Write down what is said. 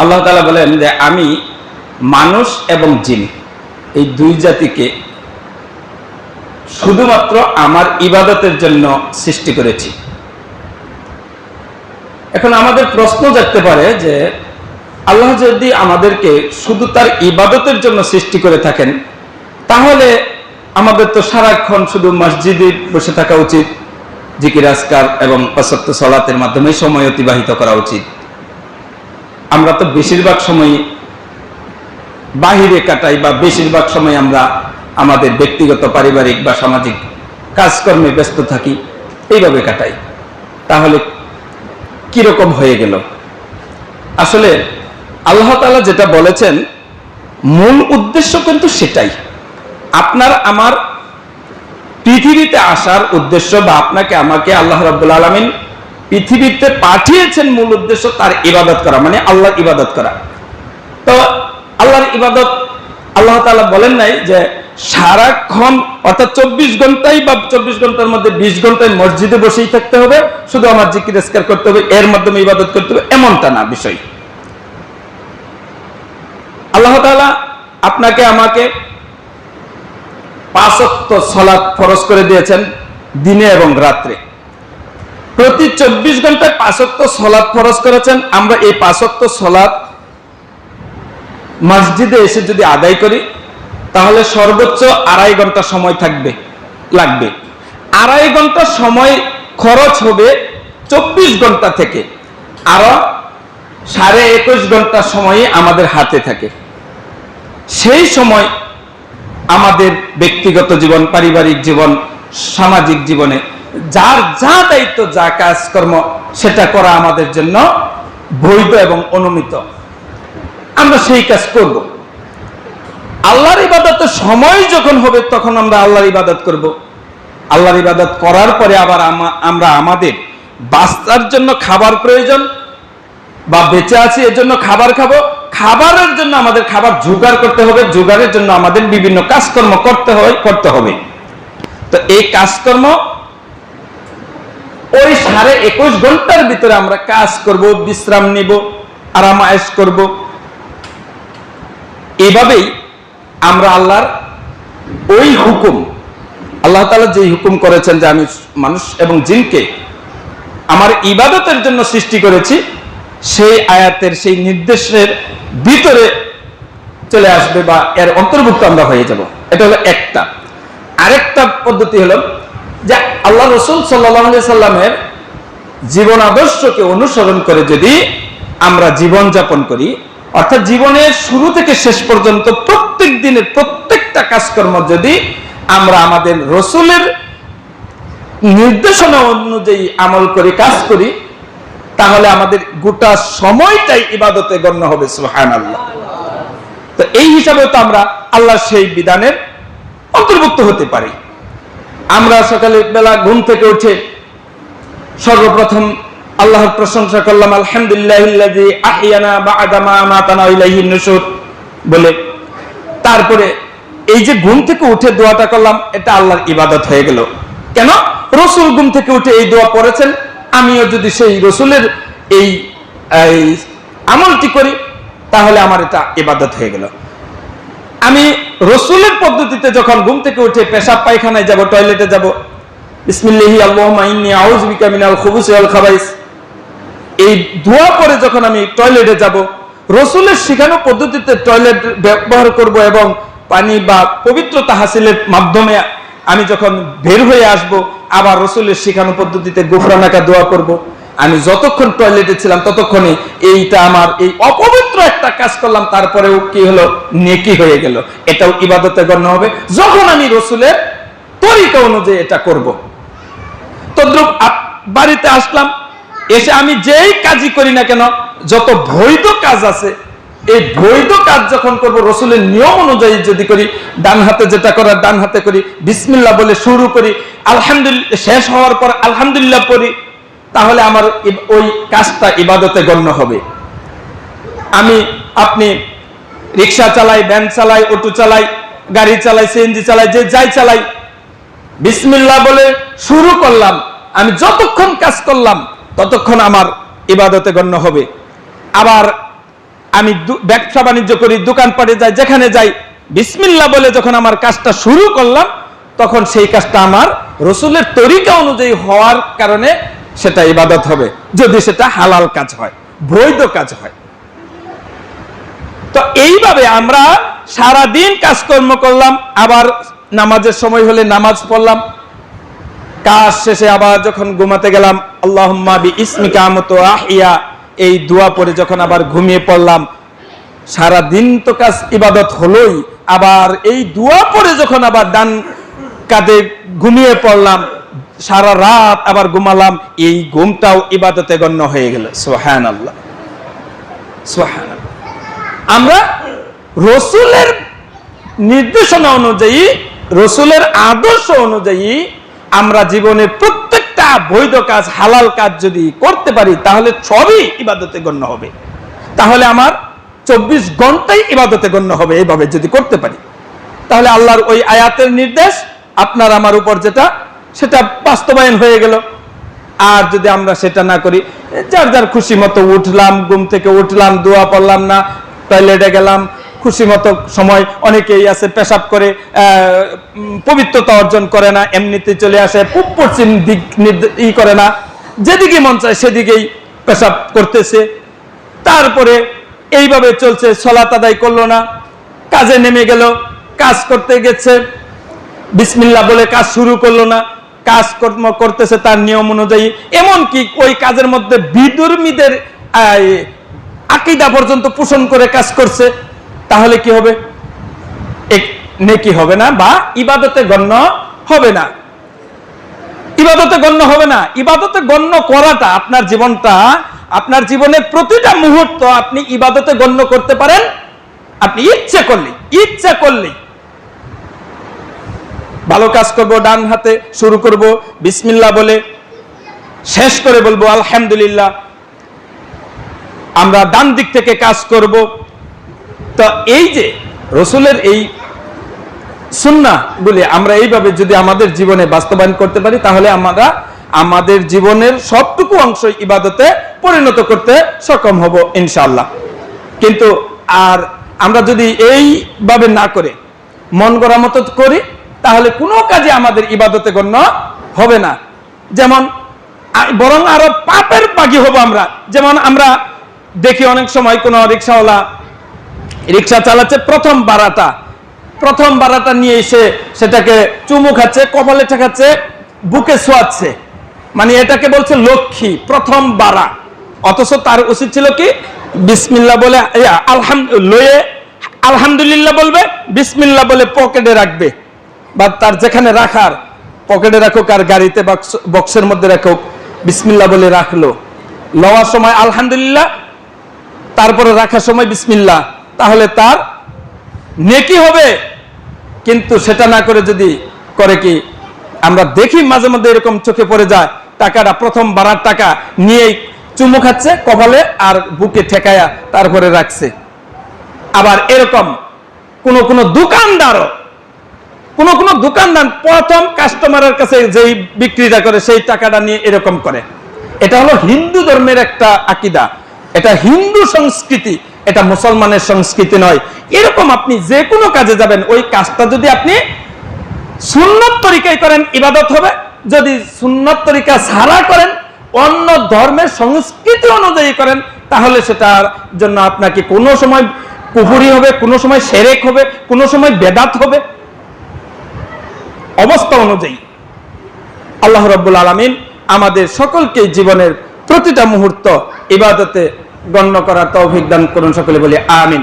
আল্লাহ তালা বলেন যে আমি মানুষ এবং জিন, এই দুই জাতিকে শুধুমাত্র আমার ইবাদতের জন্য সৃষ্টি করেছি। এখন আমাদের প্রশ্ন জাগতে পারে যে আল্লাহ যদি আমাদেরকে শুধু তার ইবাদতের জন্য সৃষ্টি করে থাকেন, তাহলে আমাদের তো সারাক্ষণ শুধু মসজিদে বসে থাকা উচিত, জিকির আসকার এবং অসত্য সলাতের মাধ্যমে সময় অতিবাহিত করা উচিত। আমরা তো বেশিরভাগ সময় বাহিরে কাটাই বা বেশিরভাগ সময় আমরা আমাদের ব্যক্তিগত, পারিবারিক বা সামাজিক কাজকর্মে ব্যস্ত থাকি, এইভাবে কাটাই। তাহলে কীরকম হয়ে গেল? আসলে আল্লাহ তাআলা যেটা বলেছেন, মূল উদ্দেশ্য কিন্তু সেটাই। আপনার আমার পৃথিবীতে আসার উদ্দেশ্য বা আপনাকে, আমাকে আল্লাহ রাব্বুল আলামিন পৃথিবীতে পাঠিয়েছেন মূল উদ্দেশ্য তার ইবাদত করা মানে আল্লাহর ইবাদত করা। তো আল্লাহর ইবাদত আল্লাহ তাআলা বলেন নাই যে সারাক্ষণ অর্থাৎ চব্বিশ ঘন্টাই বা চব্বিশ ঘণ্টার মধ্যে বিশ ঘন্টায় মসজিদে বসেই থাকতে হবে, শুধু আমার জিকির করতে হবে, এর মাধ্যমে ইবাদত করতে হবে, এমনটা না বিষয়। আল্লাহ আপনাকে আমাকে পাঁচত্ব সলাৎ ফরজ করে দিয়েছেন দিনে এবং রাত্রে। প্রতি চব্বিশ ঘন্টায় পাঁচত্ব সলাৎ ফরজ করেছেন। আমরা এই পাঁচত্ব সলাৎ মসজিদে এসে যদি আদায় করি, তাহলে সর্বোচ্চ আড়াই ঘণ্টা সময় থাকবে, লাগবে। আড়াই ঘণ্টা সময় খরচ হবে চব্বিশ ঘণ্টা থেকে। আরও সাড়ে একুশ ঘণ্টা সময় আমাদের হাতে থাকে। সেই সময় আমাদের ব্যক্তিগত জীবন, পারিবারিক জীবন, সামাজিক জীবনে যার যা দায়িত্ব, যা কাজকর্ম, সেটা করা আমাদের জন্য বৈধ এবং অনুমিত। আমরা সেই কাজ করব। আল্লাহর ইবাদতের সময় যখন হবে, তখন আমরা আল্লাহর ইবাদত করব। আল্লাহর ইবাদত করার পরে আবার আমরা আমাদের বাস্তার জন্য খাবার প্রয়োজন বা বেঁচে আছি, এর জন্য খাবার খাব। খাবারের জন্য আমাদের খাবার জোগাড় করতে হবে, জোগাড়ের জন্য আমাদের বিভিন্ন কাজকর্ম করতে হয়, করতে হবে। তো এই কাজকর্ম ওই সাড়ে একুশ ঘণ্টার ভিতরে আমরা কাজ করব, বিশ্রাম নিব আরাম আয়েশ করব। এভাবেই আমরা আল্লাহর ওই হুকুম, আল্লাহ তাআলা যে হুকুম করেছেন যে আমি মানুষ এবং জিনকে আমার ইবাদতের জন্য সৃষ্টি করেছি, সেই আয়াতের, সেই নির্দেশের ভিতরে চলে আসবে বা এর অন্তর্ভুক্ত আমরা হয়ে যাব। এটা হলো একটা। আরেকটা পদ্ধতি হলো যে আল্লাহ রসুল সাল্লামের জীবন আদর্শকে অনুসরণ করে যদি আমরা জীবন যাপন করি, অর্থাৎ জীবনের শুরু থেকে শেষ পর্যন্ত প্রত্যেক দিনের প্রত্যেকটা কাজকর্ম যদি আমরা আমাদের রসুলের নির্দেশনা অনুযায়ী আমল করি, কাজ করি, তাহলে আমাদের গোটা সময়টাই ইবাদতে গণ্য হবে সুহান আল্লাহ তো এই হিসাবে তো আমরা আল্লাহ সেই বিধানের অন্তর্ভুক্ত হতে পারি। আমরা সকালে বেলা ঘুম থেকে উঠে সর্বপ্রথম আল্লাহর প্রশংসা করলাম, আলহামদুলিল্লাহ বলে। তারপরে এই যে ঘুম থেকে উঠে দোয়াটা করলাম, এটা আল্লাহর ইবাদত হয়ে গেল। কেন? রসুল ঘুম থেকে উঠে এই দোয়া পড়েছেন, আমিও যদি সেই রসুলের এই আমলটি করি, তাহলে আমার এটা ইবাদত হয়ে গেল। আমি রসুলের পদ্ধতিতে যখন ঘুম থেকে উঠে পেশাব পায়খানায় যাব, টয়লেটে যাব, বিসমিল্লাহি আল্লাহুম্মা ইন্নী আউযু বিকা মিনাল খাবাইস, এই দোয়া পরে যখন আমি টয়লেটে যাব, রসুলের শেখানো পদ্ধতিতে টয়লেট ব্যবহার করব এবং পানি বা পবিত্রতা হাসিলের মাধ্যমে আমি যখন বের হয়ে আসব, আবার রসুলের শেখানো পদ্ধতিতে গুফরানাকা দোয়া করব। আমি যতক্ষণ টয়লেটে ছিলাম, ততক্ষণে এইটা আমার এই অপবিত্র একটা কাজ করলাম। তারপরেও কি হলো? নেকি হয়ে গেল। এটাও ইবাদতে গণ্য হবে। যখন আমি রসুলের তরিকা অনুযায়ী এটা করব। তদ্রুপ বাড়িতে আসলাম। এসে আমি যেই কাজই করি না কেন, যত বৈধ কাজ আছে, এই বৈধ কাজ যখন করব, রসুলের নিয়ম অনুযায়ী যদি করি, ডান হাতে যেটা করার, ডান হাতে করি, বিসমিল্লাহ বলে শুরু করি, আলহামদুলিল্লাহ, শেষ হওয়ার পর আলহামদুলিল্লাহ পড়ি তাহলে আমার ওই কাজটা ইবাদতে গণ্য হবে। আমি, আপনি রিক্সা চালাই, ভ্যান চালাই, অটো চালাই, গাড়ি চালাই সিএনজি চালাই, যে যাই চালাই। বিসমিল্লা বলে শুরু করলাম। আমি যতক্ষণ কাজ করলাম, ততক্ষণ আমার ইবাদতে গণ্য হবে। আবার আমি ব্যবসা বাণিজ্য করি, দোকানপাটে যাই, যেখানে যাই বিসমিল্লা বলে যখন আমার কাজটা শুরু করলাম, তখন সেই কাজটা আমার রসুলের তরিকা অনুযায়ী হওয়ার কারণে সেটা ইবাদত হবে। যদি সেটা হালাল কাজ হয়, বৈধ কাজ হয়। তো এইভাবে আমরা সারা দিন কাজকর্ম করলাম, আবার নামাজের সময় হলে নামাজ পড়লাম। কাজ শেষে আবার যখন ঘুমাতে গেলাম আল্লাহ ইসমিকা আমতু আহিয়া এই দোয়া পরে যখন আবার ঘুমিয়ে পড়লাম। সারা দিন তো কাজ ইবাদত হলোই, আবার এই দোয়া পরে যখন আবার ডান কাঁধে ঘুমিয়ে পড়লাম সারা রাত আবার ঘুমালাম, এই ঘুমটাও ইবাদতে গণ্য হয়ে গেল। সোহান আল্লাহ আমরা রসুলের নির্দেশনা অনুযায়ী, রসুলের আদর্শ অনুযায়ী আমরা জীবনের প্রত্যেকটা বৈধ কাজ, হালাল কাজ যদি করতে পারি, তাহলে সবই ইবাদতে গণ্য হবে। তাহলে আমার চব্বিশ ঘন্টাই ইবাদতে গণ্য হবে এইভাবে যদি করতে পারি। তাহলে আল্লাহর ওই আয়াতের নির্দেশ, আপনার আমার উপর যেটা সেটা বাস্তবায়ন হয়ে গেল। আর যদি আমরা সেটা না করি, যার যার খুশি মতো উঠলাম, ঘুম থেকে উঠলাম, দোয়া পড়লাম না টয়লেটে গেলাম, খুশি মতো সময় অনেকেই আছে পেশাব করে পবিত্রতা অর্জন করে না, এমনিতে চলে আসে পূব পশ্চিম দিক ই করে না। যেদিকে মন চায় সেদিকেই পেশাব করতেছে। তারপরে এইভাবে চলছে সলাত আদায় করল না, কাজে নেমে গেল, কাজ করতে গেছে বিসমিল্লা বলে কাজ শুরু করল না। কাজ কর্ম করতেছে তার নিয়ম অনুযায়ী এমন কি ওই কাজের মধ্যে বিদুর্মীদের আকিদা পর্যন্ত পোষণ করে কাজ করছে, তাহলে কি হবে? নেকি হবে না বা ইবাদতে গণ্য হবে না। ইবাদতে গণ্য হবে না। ইবাদতে গণ্য করাটা আপনার জীবনটা, আপনার জীবনের প্রতিটা মুহূর্ত আপনি ইবাদতে গণ্য করতে পারেন। আপনি ইচ্ছে করলে ইচ্ছা করলেই। ভালো কাজ করব, ডান হাতে শুরু করব বিসমিল্লা বলে শেষ করে বলব, আলহামদুলিল্লাহ। আমরা ডান দিক থেকে কাজ করব। তো এই যে রসুলের এই সুন্না বলে আমরা এইভাবে যদি আমাদের জীবনে বাস্তবায়ন করতে পারি, তাহলে আমরা আমাদের জীবনের সবটুকু অংশ ইবাদতে পরিণত করতে সক্ষম হব ইনশাল্লাহ কিন্তু আর আমরা যদি এইভাবে না করে মন গড়া মতো করি তাহলে কোনো কাজে আমাদের ইবাদতে গণ্য হবে না। যেমন বরং আরও পাপের বাগি হব আমরা। যেমন আমরা দেখি অনেক সময় কোনো রিক্সাওয়ালা রিক্সা চালাচ্ছে প্রথম বারাটা। প্রথম বারাটা নিয়ে এসে সেটাকে চুমু খাচ্ছে, কপালে ঠেকাচ্ছে, বুকে শোয়াচ্ছে। মানে এটাকে বলছে লক্ষ্মী, প্রথম বারা। অথচ তার উচিত ছিল কি? বিসমিল্লা বলে আলহাম লয়ে আলহামদুলিল্লাহ বলবে, বিসমিল্লা বলে পকেটে রাখবে। বা তার যেখানে রাখার পকেটে রাখুক আর গাড়িতে বক্সের মধ্যে রাখুক বিসমিল্লা বলে রাখল। লওয়ার সময় আলহামদুলিল্লাহ, তারপরে রাখার সময় বিসমিল্লা তাহলে তার নেকি হবে, কিন্তু সেটা না করে যদি করে কি? আমরা দেখি মাঝে মধ্যে এরকম চোখে পড়ে যায়, টাকাটা প্রথম বাড়ার টাকা নিয়েই চুমু খাচ্ছে, কপালে আর বুকে ঠেকায়া তারপরে রাখছে। আবার এরকম কোন কোন দোকানদারও কোন কোন দোকানদার প্রথম কাস্টমারের কাছে যেই বিক্রিটা করে, সেই টাকাটা নিয়ে এরকম করে। এটা হলো হিন্দু ধর্মের একটা আকিদা। এটা হিন্দু সংস্কৃতি, এটা মুসলমানের সংস্কৃতি নয়। এরকম আপনি যে কোনো কাজে যাবেন, ওই কাজটা যদি আপনি সুন্নত তরিকায় করেন, ইবাদত হবে। যদি সুন্নত তরিকা ছাড়া করেন, অন্য ধর্মের সংস্কৃতি অনুযায়ী করেন, তাহলে সেটার জন্য আপনাকে কোনো সময় পুকুরি হবে, কোনো সময় সেরেক হবে, কোনো সময় বেদাত হবে। অবস্থা অনুযায়ী আল্লাহ রব্বুল আলমিন আমাদের সকলকে জীবনের প্রতিটা মুহূর্ত ইবাদতে গণ্য করার তৌফিক দান করুন। সকলে বলি আমিন।